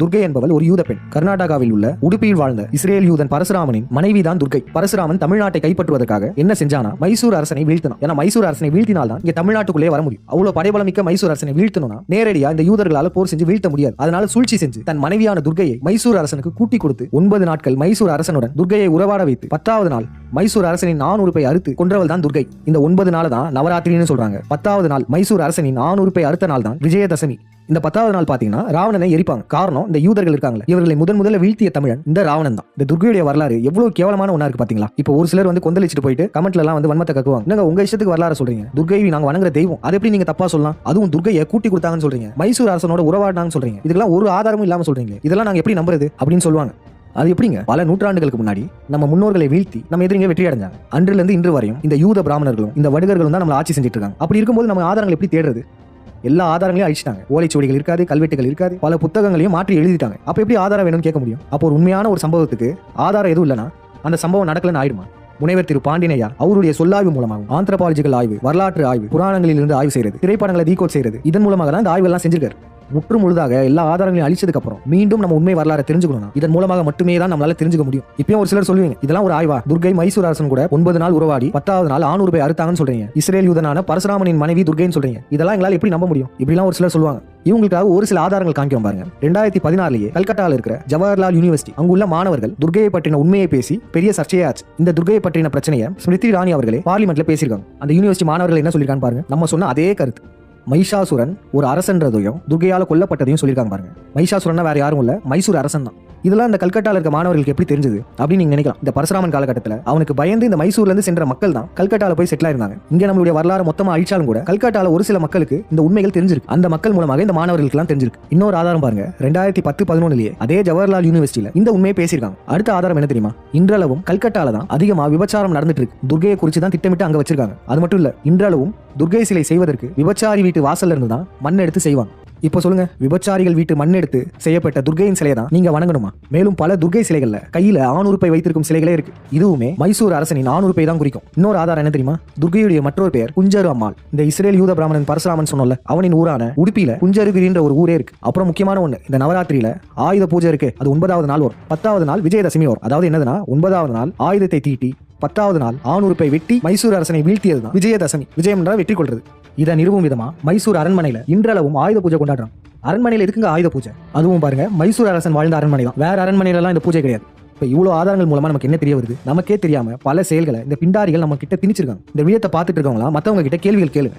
துர்கை என்பவள் ஒரு யூத பெண். கர்நாடகாவில் உள்ள உடுப்பியில் வாழ்ந்த இஸ்ரேல் யூதன் பரசுராமனின் மனைவிதான் துர்கை. பரசுராமன் தமிழ்நாட்டை கைப்பற்றுவதற்காக என்ன செஞ்சானா? மைசூர் அரசனை வீழ்த்தினான். ஏன்னா மைசூர் அரசனை வீழ்த்தினால் தான் இங்க தமிழ்நாட்டுக்குள்ளே வர முடியும். அவ்வளவு படைபலமிக்க மைசூர் அரசனை வீழ்த்தணும்னா நேரடியா இந்த யூதர்களால போர் செஞ்சு வீழ்த்த முடியாது. அதனால சூழ்ச்சி செஞ்சு தன் மனைவியான துர்கையை மைசூர் அரசனுக்கு கூட்டி கொடுத்து ஒன்பது நாட்கள் மைசூர் அரசனுடன் துர்கையை உறவாட வைத்து பத்தாவது நாள் மைசூர் அரசனின் நானூறு பை அறுத்து கொன்றவள் தான் துர்கை. இந்த ஒன்பது நாள் தான் நவராத்திரின்னு சொல்றாங்க. பத்தாவது நாள் மைசூர் அரசனின் நானூறு பை அறுத்த நாள் தான் விஜயதசமி. இந்த பத்தாவது நாள் பாத்தீங்கன்னா ராவணனை எரிப்பாங்க. காரணம் இந்த யூதர்கள் இருக்காங்களே இவர்களை முதன் முதல்ல வீழ்த்திய தமிழன் இந்த ராவணன் தான். இந்த துர்கையுடைய வரலாறு எவ்வளவு கேவலமான ஒன்னா இருக்கு பாத்தீங்களா? இப்போ ஒரு சிலர் வந்து கொந்தளிச்சுட்டு போயிட்டு கமெண்ட்ல எல்லாம் வந்து வன்மத்தை கக்குவாங்க. நீங்க உங்க இஷ்டத்துக்கு வரலாறு சொல்றீங்க? துர்கை நாங்க வணங்குற தெய்வம். அது எப்படி நீங்க தப்பா சொல்லலாம்? அதுவும் துர்கையை கூட்டி கொடுத்தாங்கன்னு சொல்றீங்க. மைசூர் அரசனோட உறவாடினாங்கன்னு சொல்றீங்க. இதெல்லாம் ஒரு ஆதாரமும் இல்லாம சொல்றீங்க இதெல்லாம் நாங்க எப்படி நம்புறது? அப்படின்னு சொல்லுவாங்க. அது எப்படிங்க? பல நூற்றாண்டுகளுக்கு முன்னாடி நம்ம முன்னோர்களை வீழ்த்தி நம்ம எதிரிங்க வெற்றி அடைஞ்சாங்க. அன்றிலிருந்து இருந்து இன்று வரையும் இந்த யூத பிராமணர்களும் இந்த வடுகர்களும் தான் நம்மளை ஆட்சி செஞ்சுட்டு இருக்காங்க அப்படி இருக்கும்போது நம்ம ஆதாரங்கள் எப்படி தேடுறது? எல்லா ஆதாரங்களையும் அழிச்சிட்டாங்க. ஓலைச்சுவடிகள் இருக்காது கல்வெட்டுகள் இருக்காது பல புத்தகங்களையும் மாற்றி எழுதிட்டாங்க. அப்போ எப்படி ஆதாரம் வேணும்னு கேட்க முடியும்? அப்போ ஒரு உண்மையான ஒரு சம்பவத்துக்கு ஆதாரம் எதுவும் இல்லைனா அந்த சம்பவம் நடக்கலன்னு ஆயிடுமா? முனைவர் திரு பாண்டினையா அவருடைய சொல்லாய்வு மூலமாகவும் ஆந்திரபாலஜிக்கல் ஆய்வு வரலாற்று ஆய்வு புராணங்களில் இருந்து ஆய்வு செய்யறது திரைப்படங்களை டீகோட் செய்யறது இதன் மூலமாக தான் இந்த ஆய்வெல்லாம் செஞ்சிருக்காரு. முற்று முழுதாக எல்லா ஆதாரங்களையும் அழிச்சதுக்கு அப்புறம் மீண்டும் நம்ம உண்மை வரலாறு தெரிஞ்சுக்கணும் இதன் மூலமாக மட்டுமே தான் நம்மளால தெரிஞ்சுக்க முடியும். இப்பயும் ஒரு சிலர் சொல்லுவீங்க இதெல்லாம் ஒரு ஆய்வா? துர்கை மைசூர் அரசன் கூட ஒன்பது நாள் உறவாடி பத்தாவது நாள் ஆணூறு பேர் அறுத்தாங்கன்னு சொல்றீங்க. இஸ்ரேல் யூதனான பரசுராமனின் மனைவி துர்கைன்னு சொல்றீங்க. இதெல்லாம் எங்களால் எப்படி நம்ப முடியும்? இப்படிலாம் ஒரு சிலர் சொல்லுவாங்க. இவங்களுக்காக ஒரு சில ஆதாரங்கள் காமிக்கிறோம் பாருங்க. ரெண்டாயிரத்தி பதினாறுலயே கல்கட்டாவில் இருக்கிற ஜவஹர்லால் யூனிவர்சிட்டி அங்குள்ள மாணவர்கள் துர்கையை பற்றின உண்மையை பேசி பெரிய சர்ச்சையாச்சு. இந்த துர்கையை பற்றின பிரச்சனையை ஸ்மிருதி ராணி அவர்களே பார்லிமெண்ட்ல பேசியிருக்காங்க. அந்த யூனிவர்சிட்டி மாணவர்கள் என்ன சொல்லியிருக்காங்க பாருங்க. நம்ம சொன்ன அதே கருத்து. மைஷாசுரன் ஒரு அரசன்றதையும் துர்கையால கொல்லப்பட்டதையும் சொல்லியிருக்காங்க பாருங்க. மைஷாசுரன்னா வேற யாரும் இல்ல. மைசூர் அரசன் தான் இதெல்லாம் இந்த கல்கட்டால இருக்க மாணவர்களுக்கு எப்படி தெரிஞ்சது அப்படின்னு நீங்க நினைக்கலாம். இந்த பரசுராமன் காலகட்டத்தில் அவனுக்கு பயந்து இந்த மைசூர்ல இருந்து சென்ற மக்கள் தான் கல்கட்டால போய் செட்டில் இருந்தாங்க இங்க நம்மளுடைய வரலாறு மொத்தமா அழிச்சாலும் கூட கல்கட்டால ஒரு சில மக்களுக்கு இந்த உண்மைகள் தெரிஞ்சிருக்கு. அந்த மக்கள் மூலமாக இந்த மாணவர்களுக்கு எல்லாம் தெரிஞ்சிருக்கு. இன்னொரு ஆதாரம் பாருங்க. ரெண்டாயிரத்தி பத்து பதினொன்னுலயே அதே ஜவஹர்லால் யூனிவர்சிட்டியில இந்த உண்மையை பேசியிருக்காங்க. அடுத்த ஆதாரம் என்ன தெரியுமா? இன்றளவும் கல்கட்டால தான் அதிகமா விபச்சாரம் நடந்துட்டு இருக்கு துர்கையை குறித்து தான் திட்டமிட்டு அங்க வச்சிருக்காங்க. அது மட்டும் இல்ல இன்றளவும் துர்கை சிலை செய்வதற்கு விபச்சாரி வீட்டு வாசல்ல இருந்து தான் மண் எடுத்து செய்வாங்க. இப்போ சொல்லுங்க விபச்சாரிகள் வீட்டு மண் எடுத்து செய்யப்பட்ட துர்கையின் சிலையை தான் நீங்க வணங்கணுமா? மேலும் பல துர்கை சிலைகள்ல கையில ஆணுறுப்பை பை வைத்திருக்கும் சிலைகளே இருக்கு. இதுவுமே மைசூர் அரசனின் ஆணுறுப்பை பை தான் குறிக்கும். இன்னொரு ஆதாரம் என்ன தெரியுமா? துர்கையுடைய மற்றொரு பெயர் குஞ்சரு அம்மாள். இந்த இஸ்ரேல் யூத பிராமணன் பரசுராமன் சொன்னல அவனின் ஊரான உடுப்பில குஞ்சருகிரின்ற ஒரு ஊரே இருக்கு. அப்புறம் முக்கியமான ஒண்ணு இந்த நவராத்திரியில ஆயுத பூஜை இருக்கு. அது ஒன்பதாவது நாள் வரும். பத்தாவது நாள் விஜயதசமி வரும். அதாவது என்னதுன்னா ஒன்பதாவது நாள் ஆயுதத்தை தீட்டி பத்தாவது நாள் ஆணுறுப்பை வெட்டி மைசூர் அரசனை வீழ்த்தியதுதான் விஜயதசமி. விஜயம் என்றால் வெற்றி கொள்றது. இதை நிறுவும் விதமா மைசூர் அரண்மனையில இன்றளவும் ஆயுத பூஜை கொண்டாடுறான். அரண்மனையில இருக்குங்க ஆயுத பூஜை? அதுவும் பாருங்க மைசூர் அரசன் வாழ்ந்த அரண்மனை தான். வேற அரண்மனையில எல்லாம் இந்த பூஜை கிடையாது. இப்போ இவ்வளோ ஆதாரங்கள் மூலமா நமக்கு என்ன தெரிய வருது? நமக்கே தெரியாம பல செயல்களை இந்த பிண்டாரிகள் நம்ம கிட்ட திணிச்சிருக்காங்க. இந்த வீடியோத்தை பார்த்துட்டு இருக்கவங்களா மற்றவங்க கிட்ட கேள்விகள் கேளுங்க.